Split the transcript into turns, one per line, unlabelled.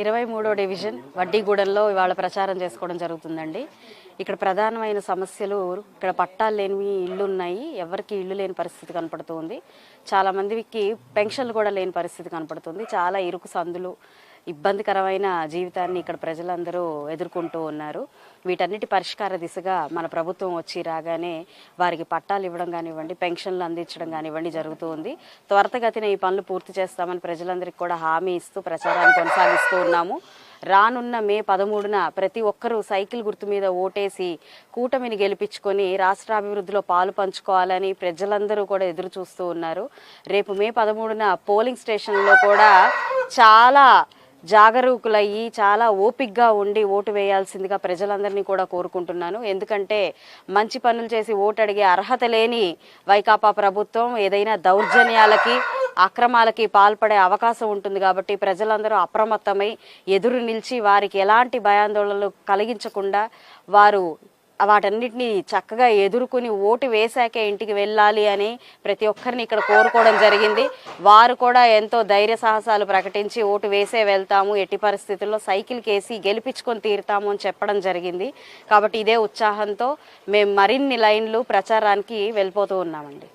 ఇరవై మూడో డివిజన్ వడ్డీగూడెంలో ఇవాళ ప్రచారం చేసుకోవడం జరుగుతుందండి. ఇక్కడ ప్రధానమైన సమస్యలు ఇక్కడ పట్టాలు లేనివి ఇళ్ళు ఉన్నాయి ఎవరికి ఇల్లు లేని పరిస్థితి కనపడుతుంది. చాలా మందికి పెన్షన్లు కూడా లేని పరిస్థితి కనపడుతుంది. చాలా ఇరుకు సందులు ఇబ్బందికరమైన జీవితాన్ని ఇక్కడ ప్రజలందరూ ఎదుర్కొంటూ ఉన్నారు. వీటన్నిటి పరిష్కార దిశగా మన ప్రభుత్వం వచ్చి రాగానే వారికి పట్టాలు ఇవ్వడం కానివ్వండి పెన్షన్లు అందించడం కానివ్వండి జరుగుతూ ఉంది. త్వరితగతిన ఈ పనులు పూర్తి చేస్తామని ప్రజలందరికీ కూడా హామీ ఇస్తూ ప్రచారాన్ని కొనసాగిస్తూ ఉన్నాము. రానున్న మే పదమూడున ప్రతి ఒక్కరూ సైకిల్ గుర్తు మీద ఓటేసి కూటమిని గెలిపించుకొని రాష్ట్ర అభివృద్ధిలో పాలు పంచుకోవాలని ప్రజలందరూ కూడా ఎదురు చూస్తూ ఉన్నారు. రేపు మే పదమూడున పోలింగ్ స్టేషన్లో కూడా చాలా జాగరూకులయ్యి చాలా ఓపిగ్గా ఉండి ఓటు వేయాల్సిందిగా ప్రజలందరినీ కూడా కోరుకుంటున్నాను. ఎందుకంటే మంచి పనులు చేసి ఓటు అడిగే అర్హత లేని వైకాపా ప్రభుత్వం ఏదైనా దౌర్జన్యాలకి అక్రమాలకి పాల్పడే అవకాశం ఉంటుంది కాబట్టి ప్రజలందరూ అప్రమత్తమై ఎదురు నిలిచి వారికి ఎలాంటి భయాందోళనలు కలిగించకుండా వారు వాటన్నిటిని చక్కగా ఎదుర్కొని ఓటు వేశాకే ఇంటికి వెళ్ళాలి అని ప్రతి ఒక్కరిని ఇక్కడ కోరుకోవడం జరిగింది. వారు కూడా ఎంతో ధైర్య సాహసాలు ప్రకటించి ఓటు వేసే వెళ్తాము. ఎట్టి పరిస్థితుల్లో సైకిల్ కేసి గెలిపించుకొని తీరుతాము అని చెప్పడం జరిగింది. కాబట్టి ఇదే ఉత్సాహంతో మేము మరిన్ని లైన్లు ప్రచారానికి వెళ్ళిపోతూ ఉన్నామండి.